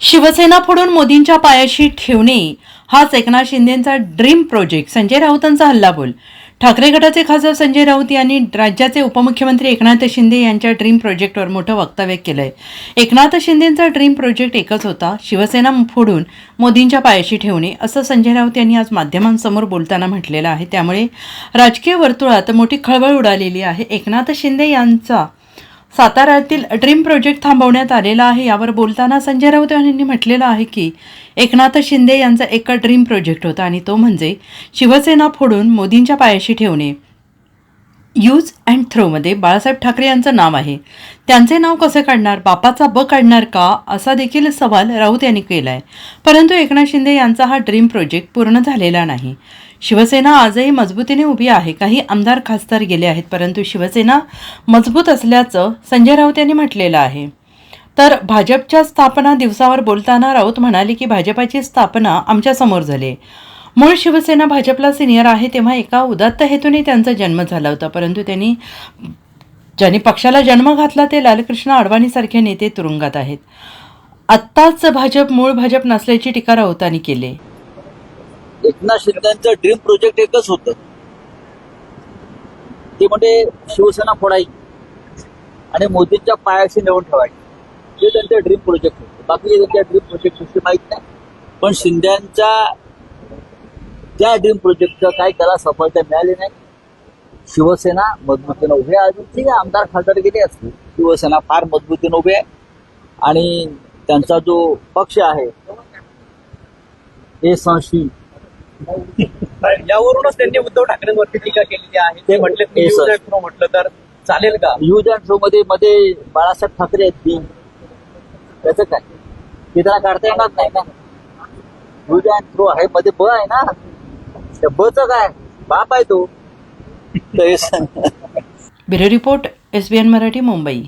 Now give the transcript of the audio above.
शिवसेना फोडून मोदींच्या पायाशी ठेवणे हाच एकनाथ शिंदेचा ड्रीम प्रोजेक्ट. संजय राऊतांचा हल्लाबोल. ठाकरे गटाचे खासदार संजय राऊत यांनी राज्याचे उपमुख्यमंत्री एकनाथ शिंदे यांच्या ड्रीम प्रोजेक्टवर मोठं वक्तव्य केलंय. एकनाथ शिंदेचा ड्रीम प्रोजेक्ट एकच होता शिवसेना फोडून मोदींच्या पायाशी ठेवणे असं संजय राऊत यांनी आज माध्यमांसमोर बोलताना म्हटलेलं आहे. त्यामुळे राजकीय वर्तुळात मोठी खळबळ उडालेली आहे. एकनाथ शिंदे यांचा साताऱ्यातील ड्रीम प्रोजेक्ट थांबवण्यात आलेला आहे. यावर बोलताना संजय राऊत यांनी म्हटलेलं आहे की एकनाथ शिंदे यांचा एक ड्रीम प्रोजेक्ट होता आणि तो म्हणजे शिवसेना फोडून मोदींच्या पायाशी ठेवणे. यूज अँड थ्रोमध्ये बाळासाहेब ठाकरे यांचं नाव आहे. त्यांचे नाव कसे काढणार? बापाचा ब काढणार का? असा देखील सवाल राऊत यांनी केला आहे परंतु एकनाथ शिंदे यांचा हा ड्रीम प्रोजेक्ट पूर्ण झालेला नाही. शिवसेना आजही मजबूतीने उभी आहे. काही आमदार खासदार गेले आहेत परंतु शिवसेना मजबूत असल्याचं संजय राऊत यांनी म्हटलेलं आहे. तर भाजपच्या स्थापना दिवसावर बोलताना राऊत म्हणाले की भाजपाची स्थापना आमच्यासमोर झाली. मूळ शिवसेना भाजपला सिनियर आहे तेव्हा एका उदात्त हेतूने त्यांचा जन्म झाला होता परंतु त्यांनी ज्यांनी पक्षाला जन्म घातला ते लालकृष्ण अडवाणीसारखे नेते तुरुंगात आहेत. आत्ताच भाजप मूळ भाजप नसल्याची टीका राऊतांनी केली. एकनाथ शिंदेचं ड्रीम प्रोजेक्ट एकच होतं. ते म्हणजे शिवसेना फोडायची आणि मोदींच्या पायाशी नेऊन ठेवायची. ते त्यांचं ड्रीम प्रोजेक्ट होतं. बाकी त्यांच्या ड्रीम प्रोजेक्ट माहीत नाही. पण शिंद्यांच्या त्या ड्रीम प्रोजेक्टचं काही त्याला सफलता मिळाली नाही. शिवसेना मजबूतीनं उभी आहे अजून. ठीक आहे आमदार खासदार गेले असतील. शिवसेना फार मजबूतीनं उभी आहे. आणि त्यांचा जो पक्ष आहे हे संशी यावरूनच त्यांनी उद्धव ठाकरेंवरती टीका केलेली आहे. ते म्हटले. म्हटलं तर चालेल का? यूज अँड थ्रो मध्ये मध्ये बाळासाहेब ठाकरे आहेत ती त्याचं काय? ते त्याला काढता येणार नाही ना. यूज अँड थ्रो आहे मध्ये ब आहे ना. त्या बच काय? बाप आहे तो. तर bureau report S B N Marathi Mumbai.